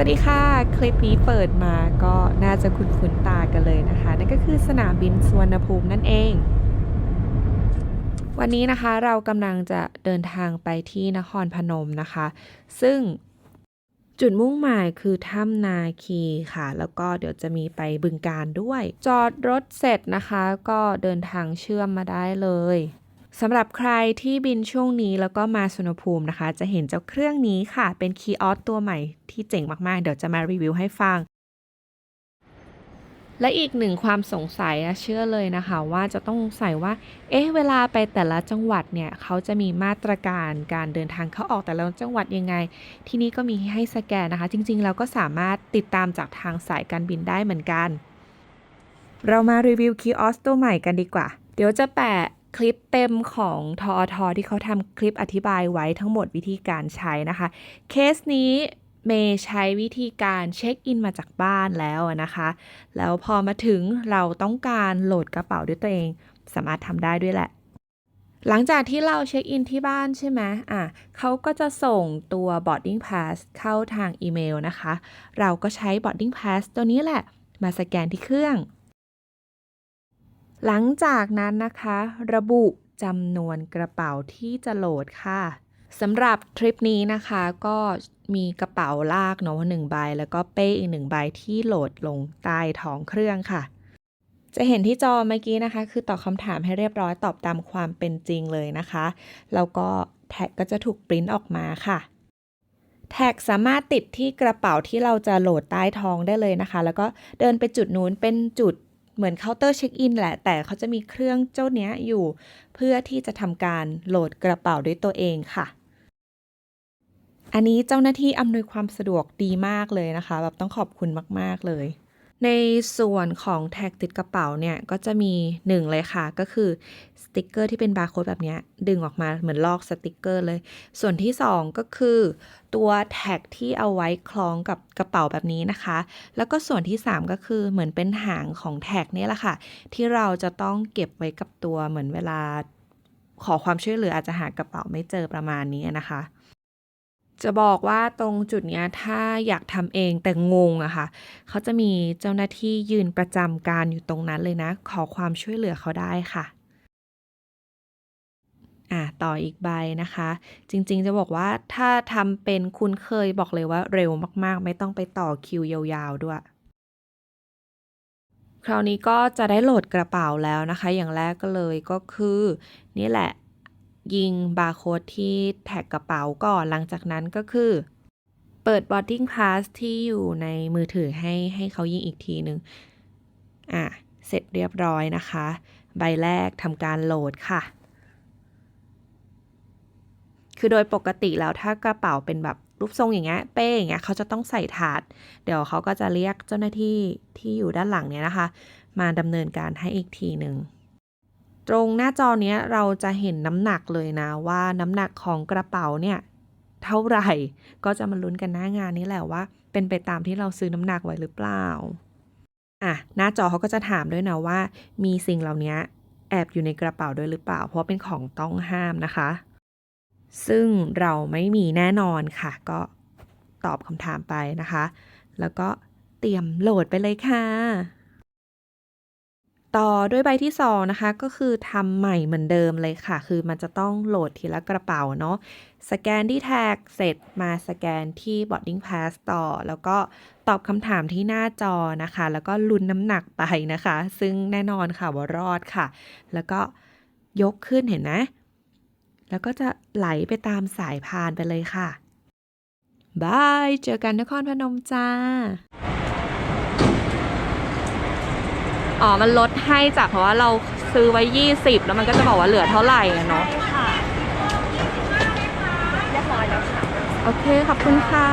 วัสดีค่ะ คลิปนี้เปิดมาก็น่าจะคุ้นๆตากันเลยนะคะ นั่นก็คือสนามบินสุวรรณภูมินั่นเอง วันนี้นะคะเรากำลังจะเดินทางไปที่นครพนมนะคะ ซึ่งจุดมุ่งหมายคือถ้ำนาคีค่ะ แล้วก็เดี๋ยวจะมีไปบึงการด้วย จอดรถเสร็จนะคะ ก็เดินทางเชื่อมมาได้เลย สำหรับใครที่บินช่วงนี้แล้วก็มาสุนภูมินะคะ จะเห็นเจ้าเครื่องนี้ค่ะ เป็นคีย์ออสตัวใหม่ที่เจ๋งมากๆ เดี๋ยวจะมารีวิวให้ฟัง และอีกหนึ่งความสงสัยเชื่อเลยนะคะว่าจะต้องสงสัยว่า เอ๊ะเวลาไปแต่ละจังหวัดเนี่ยเขาจะมีมาตรการการเดินทางเข้าออกแต่ละจังหวัดยังไง ที่นี่ก็มีให้สแกนนะคะ จริงๆเราก็สามารถติดตามจากทางสายการบินได้เหมือนกัน เรามารีวิวคีย์ออสตัวใหม่กันดีกว่า เดี๋ยวจะแปะ คลิปเต็มของทอทอที่เขาทำคลิปอธิบายไว้ทั้งหมดวิธีการใช้นะคะ เคสนี้เมย์ใช้วิธีการเช็คอินมาจากบ้านแล้วนะคะ แล้วพอมาถึงเราต้องการโหลดกระเป๋าด้วยตัวเอง สามารถทำได้ด้วยแหละ หลังจากที่เราเช็คอินที่บ้านใช่ไหมอะเขาก็จะส่งตัว boarding pass เข้าทางอีเมลนะคะ เราก็ใช้ boarding pass ตัวนี้แหละ มาสแกนที่เครื่อง หลังจากนั้นนะคะ ระบุจำนวนกระเป๋าที่จะโหลดค่ะสำหรับทริปนี้นะคะก็มีกระเป๋าลากเนาะหนึ่งใบ แล้วก็เป้อีกหนึ่งใบที่โหลดลงใต้ท้องเครื่องค่ะ จะเห็นที่จอเมื่อกี้นะคะ คือตอบคำถามให้เรียบร้อยตอบตามความเป็นจริงเลยนะคะ แล้วก็แท็กก็จะถูกปริ้นออกมาค่ะแท็กสามารถติดที่กระเป๋าที่เราจะโหลดใต้ท้องได้เลยนะคะ แล้วก็เดินไปจุดนู้นเป็นจุด เหมือนเคาน์เตอร์เช็คอินแหละ แต่เขาจะมีเครื่องเจ้าเนี้ยอยู่ เพื่อที่จะทำการโหลดกระเป๋าด้วยตัวเองค่ะ อันนี้เจ้าหน้าที่อำนวยความสะดวกดีมากเลยนะคะ แบบต้องขอบคุณมาก ๆ เลย ในส่วนของแท็กติดกระเป๋าเนี่ยก็จะมีหนึ่งเลยค่ะ ก็คือสติกเกอร์ที่เป็นบาร์โค้ดแบบนี้ดึงออกมาเหมือนลอกสติกเกอร์เลย ส่วนที่ 2 ก็คือ ตัวแท็กที่เอาไว้คล้องกับกระเป๋าแบบนี้นะคะ แล้วก็ส่วนที่ 3 ก็คือเหมือนเป็นหางของแท็กนี่แหละค่ะ ที่เราจะต้องเก็บไว้กับตัวเหมือนเวลาขอความช่วยเหลืออาจจะหากระเป๋าไม่เจอประมาณนี้นะคะ จะบอกว่าตรงจุดเนี้ยถ้าอยากทำเองแต่งงอะค่ะ เขาจะมีเจ้าหน้าที่ยืนประจำการอยู่ตรงนั้นเลยนะ ขอความช่วยเหลือเขาได้ค่ะอะต่ออีกใบนะคะ จริงๆจะบอกว่าถ้าทำเป็นคุณเคยบอกเลยว่าเร็วมากๆ ไม่ต้องไปต่อคิวยาวๆด้วย คราวนี้ก็จะได้โหลดกระเป๋าแล้วนะคะ อย่างแรกก็เลยก็คือ นี่แหละ ยิงบาร์โค้ดที่แท็กกระเป๋าก่อนหลังจากนั้นก็คือ เปิด boarding pass ที่อยู่ในมือถือให้ให้เขายิงอีกทีนึง อะ เสร็จเรียบร้อยนะคะ ใบแรกทำการโหลดค่ะ คือโดยปกติแล้วถ้ากระเป๋าเป็นแบบรูปทรงอย่างเงี้ยเป้อย่างเงี้ยเขาจะต้องใส่ถาด เดี๋ยวเขาก็จะเรียกเจ้าหน้าที่ที่อยู่ด้านหลังเนี้ยนะคะ มาดำเนินการให้อีกทีหนึ่ง ตรงหน้าจอเนี้ยเราจะเห็นน้ำหนักเลยนะว่าน้ำหนักของกระเป๋าเนี่ยเท่าไหร่ก็จะมาลุ้นกันหน้างานนี้แหละว่า เป็นไปตามที่เราซื้อน้ำหนักไว้หรือเปล่าอะหน้าจอเขาก็จะถามด้วยนะว่า มีสิ่งเหล่านี้แอบอยู่ในกระเป๋าด้วยหรือเปล่า เพราะเป็นของต้องห้ามนะคะ ซึ่งเราไม่มีแน่นอนค่ะ ก็ตอบคำถามไปนะคะ แล้วก็เตรียมโหลดไปเลยค่ะ ต่อด้วยใบที่ 2 นะคะ ก็คือทำใหม่เหมือนเดิมเลยค่ะ คือมันจะต้องโหลดทีละกระเป๋าเนาะสแกนที่แท็กเสร็จมาสแกนที่ boarding pass ต่อ แล้วก็ตอบคำถามที่หน้าจอนะคะ แล้วก็ลุ้นน้ำหนักไปนะคะ ซึ่งแน่นอนค่ะว่ารอดค่ะ แล้วก็ยกขึ้นเห็นไหมแล้วก็จะไหลไปตามสายพานไปเลยค่ะบาย เจอกันนครพนมจ้า อ๋อ มันลดให้จากเพราะว่าเราซื้อไว้ 20 แล้วมันก็จะบอกว่าเหลือเท่าไหร่อะเนาะใช่ค่ะเรียบร้อยแล้วค่ะ โอเค ขอบคุณค่ะ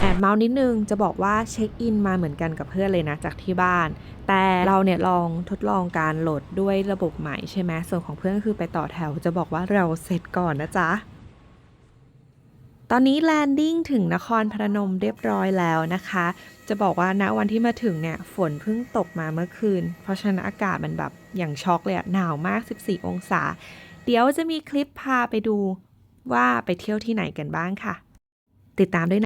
แอบเมาส์นิดนึงจะบอกว่าเช็คอินมาเหมือนกันกับเพื่อนเลยนะจากที่บ้าน แต่เราเนี่ยลองทดลองการโหลดด้วยระบบใหม่ใช่ไหมส่วนของเพื่อนก็คือไปต่อแถวจะบอกว่าเราเสร็จก่อนนะจ๊ะ ตอนนี้แลนดิ้งถึงนครพนมเรียบร้อยแล้วนะคะ จะบอกว่าณวันที่มาถึงเนี่ยฝนเพิ่งตกมาเมื่อคืน เพราะฉะนั้นอากาศมันแบบอย่างช็อกเลยอะหนาวมาก 14 องศา เดี๋ยวจะมีคลิปพาไปดูว่าไปเที่ยวที่ไหนกันบ้างค่ะ ติดตามด้วยนะ